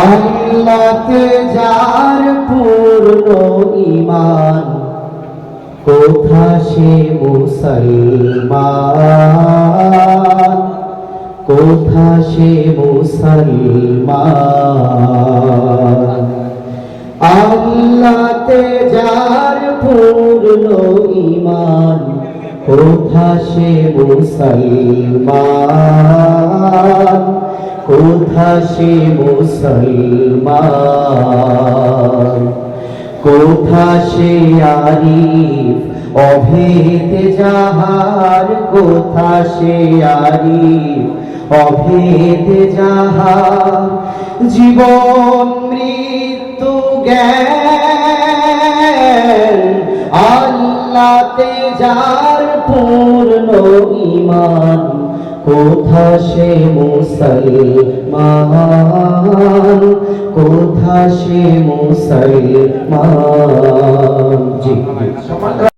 আল্লাহতে যার পূর্ণ ইমান কোথা সে মুসলমান? কোথা সে মুসলমান? আল্লাহতে যার পূর্ণ ইমান কোথা সে মুসলমান? কোথা সে মুসলমান? কোথা সে আরিফ? অভেদ যাহার কোথা সে আরিফ? অভেদ যাহার জীবন মৃত্যু জ্ঞান। আল্লাতে যার পূর্ণ ইমান কোথা সে মুসলমান? কোথা সে মুসলমান? জি।